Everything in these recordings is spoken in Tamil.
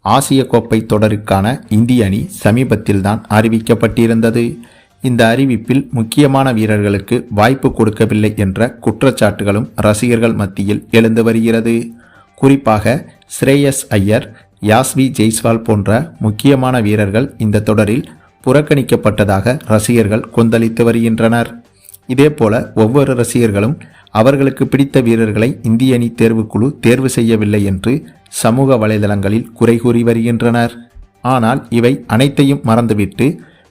ஆசிய கோப்பை தொடருக்கான இந்திய அணி சமீபத்தில்தான் அறிவிக்கப்பட்டிருந்தது. இந்த அறிவிப்பில் முக்கியமான வீரர்களுக்கு வாய்ப்பு கொடுக்கவில்லை என்ற குற்றச்சாட்டுகளும் ரசிகர்கள் மத்தியில் எழுந்து வருகிறது. குறிப்பாக ஸ்ரேயஸ் ஐயர் யாஸ்வி ஜெய்ஸ்வால் போன்ற முக்கியமான வீரர்கள் இந்த தொடரில் புறக்கணிக்கப்பட்டதாக ரசிகர்கள் கொந்தளித்து வருகின்றனர். இதேபோல ஒவ்வொரு ரசிகர்களும் அவர்களுக்கு பிடித்த வீரர்களை இந்திய அணி தேர்வுக்குழு தேர்வு செய்யவில்லை என்று சமூக வலைதளங்களில் குறை கூறி வருகின்றனர். ஆனால் இவை அனைத்தையும் மறந்துவிட்டு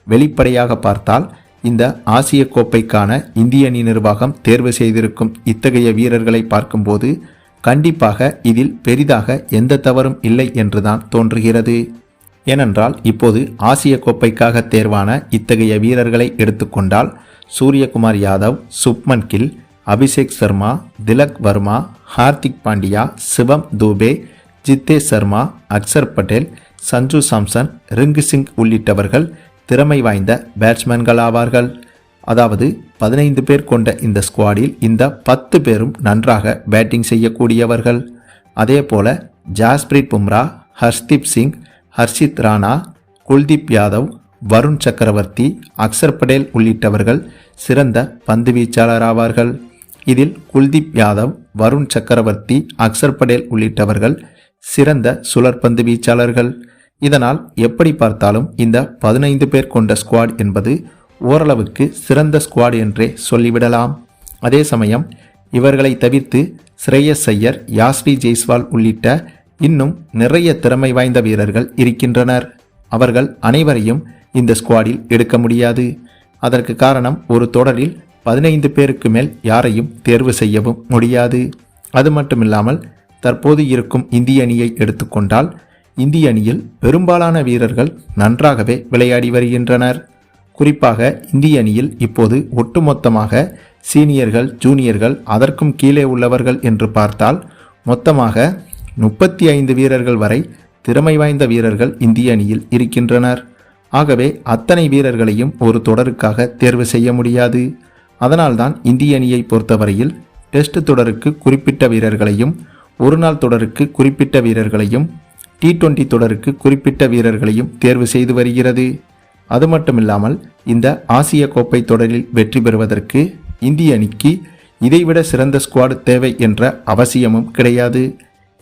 வெளிப்படையாக பார்த்தால் இந்த ஆசிய கோப்பைக்கான இந்திய அணி நிர்வாகம் தேர்வு செய்திருக்கும் இத்தகைய வீரர்களை பார்க்கும்போது கண்டிப்பாக இதில் பெரிதாக எந்த தவறும் இல்லை என்றுதான் தோன்றுகிறது. ஏனென்றால் இப்போது ஆசிய கோப்பைக்காக தேர்வான இத்தகைய வீரர்களை எடுத்துக்கொண்டால் சூரியகுமார் யாதவ் சுப்மன் கில் அபிஷேக் சர்மா திலக் வர்மா ஹார்திக் பாண்டியா சிவம் தூபே ஜித்தேஷ் சர்மா அக்சர் பட்டேல் சஞ்சு சாம்சன் ரிங்கு சிங் உள்ளிட்டவர்கள் திறமை வாய்ந்த பேட்ஸ்மேன்களாவார்கள் அதாவது பதினைந்து பேர் கொண்ட இந்த ஸ்குவாடில் இந்த பத்து பேரும் நன்றாக பேட்டிங் செய்யக்கூடியவர்கள். அதே போல ஜாஸ்பிரீத் பும்ரா ஹர்ஷ்தீப் சிங் ஹர்ஷித் ராணா குல்தீப் யாதவ் வருண் சக்கரவர்த்தி அக்சர் படேல் உள்ளிட்டவர்கள் சிறந்த பந்து வீச்சாளராவார்கள் இதில் குல்தீப் யாதவ் வருண் சக்கரவர்த்தி அக்சர் படேல் உள்ளிட்டவர்கள் சிறந்த சுழற்பந்து வீச்சாளர்கள். இதனால் எப்படி பார்த்தாலும் இந்த பதினைந்து பேர் கொண்ட ஸ்குவாட் என்பது ஓரளவுக்கு சிறந்த ஸ்குவாட் என்றே சொல்லிவிடலாம். அதே சமயம் இவர்களை தவிர்த்து ஸ்ரேயஸ் ஐயர் யாஸ்வி ஜெய்ஸ்வால் உள்ளிட்ட இன்னும் நிறைய திறமை வாய்ந்த வீரர்கள் இருக்கின்றனர். அவர்கள் அனைவரையும் இந்த ஸ்குவாடில் எடுக்க முடியாது. அதற்கு காரணம் ஒரு தொடரில் பதினைந்து பேருக்கு மேல் யாரையும் தேர்வு செய்யவும் முடியாது. அது மட்டுமில்லாமல் தற்போது இருக்கும் இந்திய அணியை எடுத்துக்கொண்டால் இந்திய அணியில் பெரும்பாலான வீரர்கள் நன்றாகவே விளையாடி வருகின்றனர். குறிப்பாக இந்திய அணியில் இப்போது ஒட்டுமொத்தமாக சீனியர்கள் ஜூனியர்கள் அதற்கும் கீழே உள்ளவர்கள் என்று பார்த்தால் மொத்தமாக முப்பத்தி ஐந்து வீரர்கள் வரை திறமை வாய்ந்த வீரர்கள் இந்திய அணியில் இருக்கின்றனர். ஆகவே அத்தனை வீரர்களையும் ஒரு தொடருக்காக தேர்வு செய்ய முடியாது. அதனால்தான் இந்திய அணியை பொறுத்தவரையில் டெஸ்ட் தொடருக்கு குறிப்பிட்ட வீரர்களையும் ஒருநாள் தொடருக்கு குறிப்பிட்ட வீரர்களையும் டி டுவெண்டி தொடருக்கு குறிப்பிட்ட வீரர்களையும் தேர்வு செய்து வருகிறது. அது மட்டுமில்லாமல் இந்த ஆசிய கோப்பை தொடரில் வெற்றி பெறுவதற்கு இந்திய அணிக்கு இதைவிட சிறந்த ஸ்குவாட் தேவை என்ற அவசியமும் கிடையாது.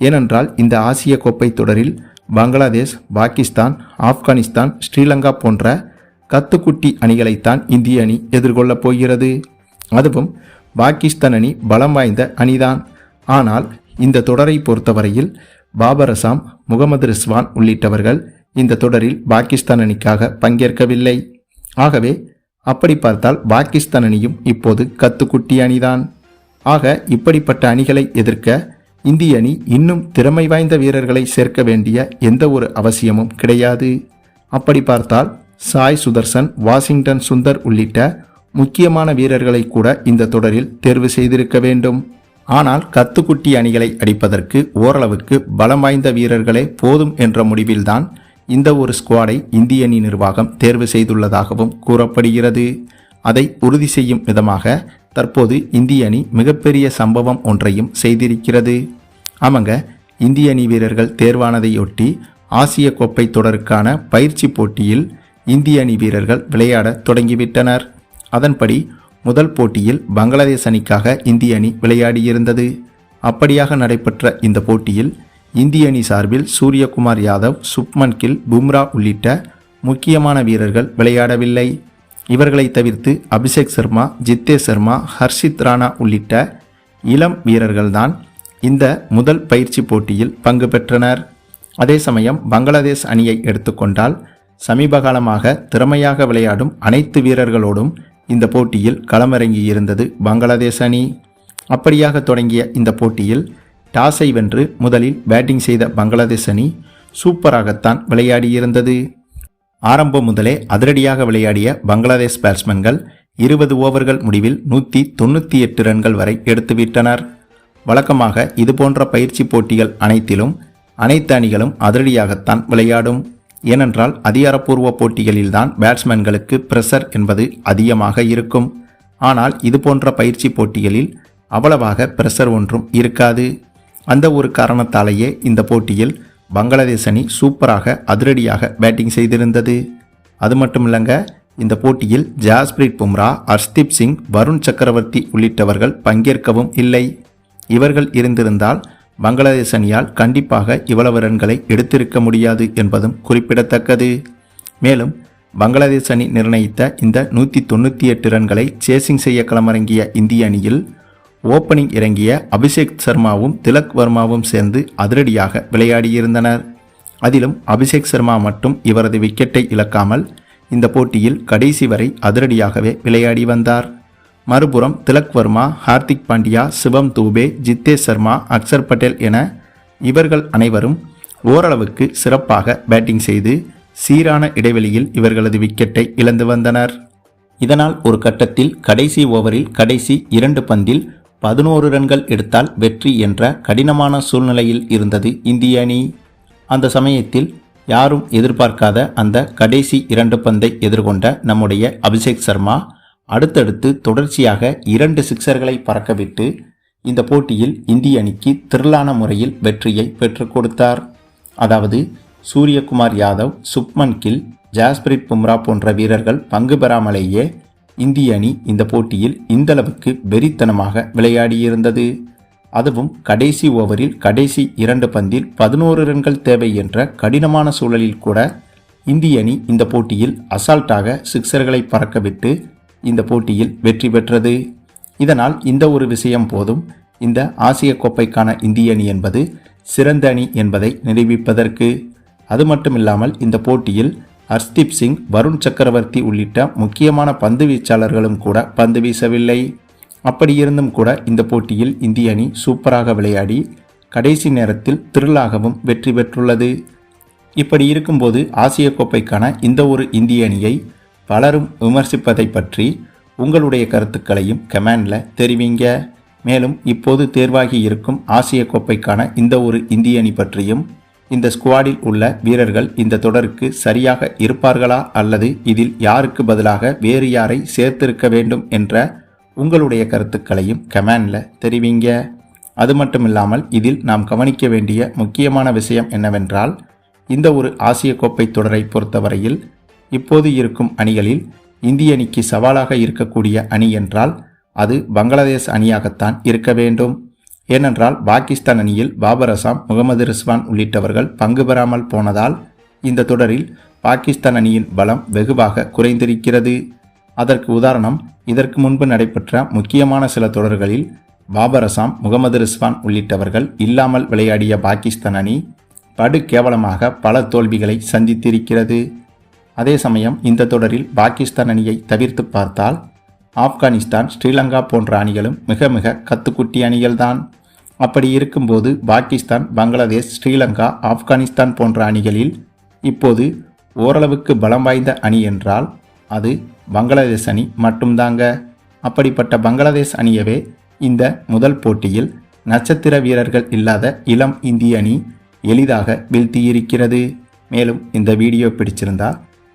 ஏனென்றால் இந்த ஆசிய கோப்பை தொடரில் பங்களாதேஷ் பாகிஸ்தான் ஆப்கானிஸ்தான் ஸ்ரீலங்கா போன்ற கத்துக்குட்டி அணிகளைத்தான் இந்திய அணி எதிர்கொள்ளப் போகிறது. அதுவும் பாகிஸ்தான் அணி பலம் வாய்ந்த அணிதான். ஆனால் இந்த தொடரை பொறுத்தவரையில் பாபர் அசாம் முகமது ரிஸ்வான் உள்ளிட்டவர்கள் இந்த தொடரில் பாகிஸ்தான் அணிக்காக பங்கேற்கவில்லை. ஆகவே அப்படி பார்த்தால் பாகிஸ்தான் அணியும் இப்போது கத்துக்குட்டி அணிதான். ஆக இப்படிப்பட்ட அணிகளை எதிர்க்க இந்திய அணி இன்னும் திறமை வாய்ந்த வீரர்களை சேர்க்க வேண்டிய எந்த ஒரு அவசியமும் கிடையாது. அப்படி பார்த்தால் சாய் சுதர்சன் வாஷிங்டன் சுந்தர் உள்ளிட்ட முக்கியமான வீரர்களை கூட இந்த தொடரில் தேர்வு செய்திருக்க வேண்டும். ஆனால் கத்துக்குட்டி அணிகளை அடிப்பதற்கு ஓரளவுக்கு பலம் வாய்ந்த வீரர்களே போதும் என்ற முடிவில்தான் இந்த ஒரு ஸ்குவாடை இந்திய அணி நிர்வாகம் தேர்வு செய்துள்ளதாகவும் கூறப்படுகிறது. அதை உறுதி செய்யும் விதமாக தற்போது இந்திய அணி மிகப்பெரிய சம்பவம் ஒன்றையும் செய்திருக்கிறது. ஆமாங்க இந்திய அணி வீரர்கள் தேர்வானதையொட்டி ஆசிய கோப்பை தொடருக்கான பயிற்சி போட்டியில் இந்திய அணி வீரர்கள் விளையாட தொடங்கிவிட்டனர். அதன்படி முதல் போட்டியில் பங்களாதேஷ் அணிக்காக இந்திய அணி விளையாடியிருந்தது. அப்படியாக நடைபெற்ற இந்த போட்டியில் இந்திய அணி சார்பில் சூரியகுமார் யாதவ் சுப்மன் கில் பும்ரா உள்ளிட்ட முக்கியமான வீரர்கள் விளையாடவில்லை. இவர்களை தவிர்த்து அபிஷேக் சர்மா ஜித்தே சர்மா ஹர்ஷித் ராணா உள்ளிட்ட இளம் வீரர்கள்தான் இந்த முதல் பயிற்சி போட்டியில் பங்கு பெற்றனர். அதே சமயம் பங்களாதேஷ் அணியை எடுத்துக்கொண்டால் சமீப காலமாக திறமையாக விளையாடும் அனைத்து வீரர்களோடும் இந்த போட்டியில் களமிறங்கியிருந்தது பங்களாதேஷ் அணி. அப்படியாக தொடங்கிய இந்த போட்டியில் டாஸை வென்று முதலில் பேட்டிங் செய்த பங்களாதேஷ் அணி சூப்பராகத்தான் விளையாடியிருந்தது. ஆரம்பம் முதலே அதிரடியாக விளையாடிய பங்களாதேஷ் பேட்ஸ்மேன்கள் இருபது ஓவர்கள் முடிவில் நூற்றி தொண்ணூற்றி எட்டு ரன்கள் வரை எடுத்துவிட்டனர் வழக்கமாக இதுபோன்ற பயிற்சி போட்டிகள் அனைத்திலும் அனைத்து அணிகளும் அதிரடியாகத்தான் விளையாடும். ஏனென்றால் அதிகாரப்பூர்வ போட்டிகளில்தான் பேட்ஸ்மேன்களுக்கு பிரஷர் என்பது அதிகமாக இருக்கும். ஆனால் இது போன்ற பயிற்சி போட்டிகளில் அவ்வளவாக பிரஷர் ஒன்றும் இருக்காது. அந்த ஒரு காரணத்தாலேயே இந்த போட்டியில் பங்களாதேஷ் அணி சூப்பராக அதிரடியாக பேட்டிங் செய்திருந்தது. அது மட்டும் இல்லைங்க இந்த போட்டியில் ஜாஸ்பிரீத் பும்ரா ஹர்ஷ்தீப் சிங் வருண் சக்கரவர்த்தி உள்ளிட்டவர்கள் பங்கேற்கவும் இல்லை. இவர்கள் இருந்திருந்தால் பங்களாதேஷ் அணியால் கண்டிப்பாக இவ்வளவு ரன்களை எடுத்திருக்க முடியாது என்பதும் குறிப்பிடத்தக்கது. மேலும் பங்களாதேஷ் அணி நிர்ணயித்த இந்த நூற்றி தொண்ணூற்றி எட்டு ரன்களை சேசிங் செய்ய களமிறங்கிய இந்திய அணியில் ஓப்பனிங் இறங்கிய அபிஷேக் சர்மாவும் திலக் வர்மாவும் சேர்ந்து அதிரடியாக விளையாடியிருந்தனர். அதிலும் அபிஷேக் சர்மா மட்டும் இவரது விக்கெட்டை இழக்காமல் இந்த போட்டியில் கடைசி வரை அதிரடியாகவே விளையாடி வந்தார். மறுபுறம் திலக் வர்மா ஹார்திக் பாண்டியா சிவம் தூபே ஜித்தேஷ் சர்மா அக்சர் பட்டேல் என இவர்கள் அனைவரும் ஓரளவுக்கு சிறப்பாக பேட்டிங் செய்து சீரான இடைவெளியில் இவர்களது விக்கெட்டை இழந்து வந்தனர். இதனால் ஒரு கட்டத்தில் கடைசி ஓவரில் கடைசி இரண்டு பந்தில் பதினோரு ரன்கள் எடுத்தால் வெற்றி என்ற கடினமான சூழ்நிலையில் இருந்தது இந்திய அணி. அந்த சமயத்தில் யாரும் எதிர்பார்க்காத அந்த கடைசி இரண்டு பந்தை எதிர்கொண்ட நம்முடைய அபிஷேக் சர்மா அடுத்தடுத்து தொடர்ச்சியாக இரண்டு சிக்சர்களை பறக்கவிட்டு இந்த போட்டியில் இந்திய அணிக்கு திரளான முறையில் வெற்றியை பெற்றுக் கொடுத்தார். அதாவது சூரியகுமார் யாதவ் சுப்மன் கில் ஜாஸ்பிரிட் பும்ரா போன்ற வீரர்கள் பங்கு பெறாமலேயே இந்திய அணி இந்த போட்டியில் இந்தளவுக்கு வெறித்தனமாக விளையாடியிருந்தது. அதுவும் கடைசி ஓவரில் கடைசி இரண்டு பந்தில் பதினோரு ரன்கள் தேவை என்ற கடினமான சூழலில் கூட இந்திய அணி இந்த போட்டியில் அசால்ட்டாக சிக்சர்களை பறக்கவிட்டு இந்த போட்டியில் வெற்றி பெற்றது. இதனால் இந்த ஒரு விஷயம் போதும். இந்த ஆசிய கோப்பைக்கான இந்திய அணி என்பது சிறந்த அணி என்பதை நிரூபிப்பதற்கு. அது மட்டுமில்லாமல் இந்த போட்டியில் ஹர்ஸ்தீப் சிங் வருண் சக்கரவர்த்தி உள்ளிட்ட முக்கியமான பந்து வீச்சாளர்களும் கூட பந்து வீசவில்லை. அப்படியிருந்தும் கூட இந்த போட்டியில் இந்திய அணி சூப்பராக விளையாடி கடைசி நேரத்தில் திருளாகவும் வெற்றி பெற்றுள்ளது. இப்படி இருக்கும்போது ஆசிய கோப்பைக்கான இந்த ஒரு இந்திய அணியை பலரும் விமர்சிப்பதை பற்றி உங்களுடைய கருத்துக்களையும் கமெண்டில் தெரிவிங்க. மேலும் இப்போது தேர்வாகி இருக்கும் ஆசிய கோப்பைக்கான இந்த ஒரு இந்திய அணி பற்றியும் இந்த ஸ்குவாடில் உள்ள வீரர்கள் இந்த தொடருக்கு சரியாக இருப்பார்களா அல்லது இதில் யாருக்கு பதிலாக வேறு யாரை சேர்த்திருக்க வேண்டும் என்ற உங்களுடைய கருத்துக்களையும் கமெண்டில் தெரிவிங்க. அது மட்டும் இல்லாமல் இதில் நாம் கவனிக்க வேண்டிய முக்கியமான விஷயம் என்னவென்றால் இந்த ஒரு ஆசிய கோப்பை தொடரை பொறுத்தவரையில் இப்போது இருக்கும் அணிகளில் இந்திய அணிக்கு சவாலாக இருக்கக்கூடிய அணி என்றால் அது பங்களாதேஷ் அணியாகத்தான் இருக்க வேண்டும். ஏனென்றால் பாகிஸ்தான் அணியில் பாபர் அசாம் முகமது ரிஸ்வான் உள்ளிட்டவர்கள் பங்கு பெறாமல் போனதால் இந்த தொடரில் பாகிஸ்தான் அணியின் பலம் வெகுவாக குறைந்திருக்கிறது. அதற்கு உதாரணம் இதற்கு முன்பு நடைபெற்ற முக்கியமான சில தொடர்களில் பாபர் அசாம் முகமது ரிஸ்வான் உள்ளிட்டவர்கள் இல்லாமல் விளையாடிய பாகிஸ்தான் அணி படு கேவலமாக பல தோல்விகளை சந்தித்திருக்கிறது. அதே சமயம் இந்த தொடரில் பாகிஸ்தான் அணியை தவிர்த்து பார்த்தால் ஆப்கானிஸ்தான் ஸ்ரீலங்கா போன்ற அணிகளும் மிக மிக கத்துக்குட்டி அணிகள்தான். அப்படி இருக்கும்போது பாகிஸ்தான் பங்களாதேஷ் ஸ்ரீலங்கா ஆப்கானிஸ்தான் போன்ற அணிகளில் இப்போது ஓரளவுக்கு பலம் வாய்ந்த அணி என்றால் அது பங்களாதேஷ் அணி மட்டும்தாங்க. அப்படிப்பட்ட பங்களாதேஷ் அணியவே இந்த முதல் போட்டியில் நட்சத்திர வீரர்கள் இல்லாத இளம் இந்திய அணி எளிதாக வீழ்த்தியிருக்கிறது. மேலும் இந்த வீடியோ பிடிச்சிருந்தால்